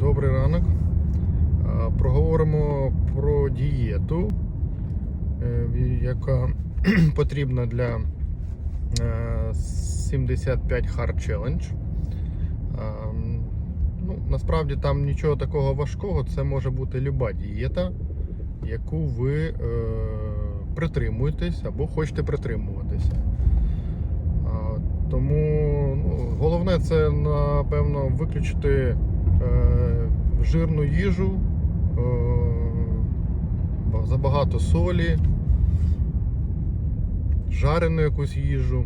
Добрий ранок. Проговоримо про дієту, е, яка потрібна для е, 75 Hard Challenge. Ну, насправді там нічого такого важкого, це може бути люба дієта, яку ви е, притримуєтесь або хочете притримуватися. Тому ну, головне це напевно виключити е, жирну їжу, е, забагато солі, жарену якусь їжу.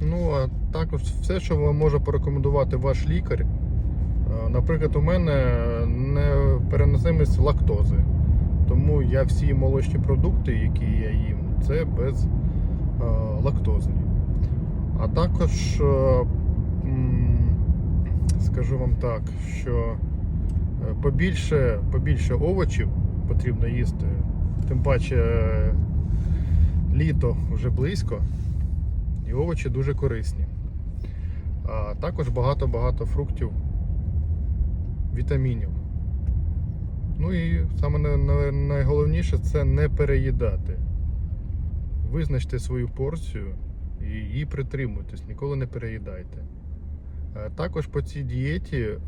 Ну, а також все, що вам може порекомендувати ваш лікар. Е, Наприклад, у мене непереносимість лактози. Тому я всі молочні продукти, які я їм, це без е, лактози. А також скажу вам так, що побільше, побільше овочів потрібно їсти, тим паче е, літо вже близько, і овочі дуже корисні. А також багато-багато фруктів, вітамінів. Ну і саме на- на- найголовніше це не переїдати. Визначте свою порцію і її притримуйтесь, ніколи не переїдайте. Е, Також по цій дієті е,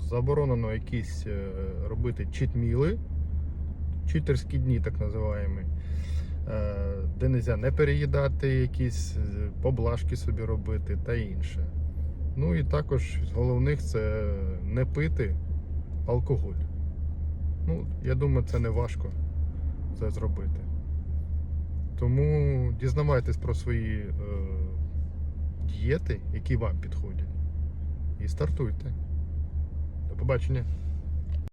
заборонено якісь е, робити читміли, читерські дні, так називаємо, е, де не можна не переїдати, якісь е, поблажки собі робити та інше. Ну і також з головних це не пити алкоголь. Ну, я думаю, це не важко це зробити. Тому дізнавайтесь про свої е, дієти, які вам підходять. І стартуйте. Побачення.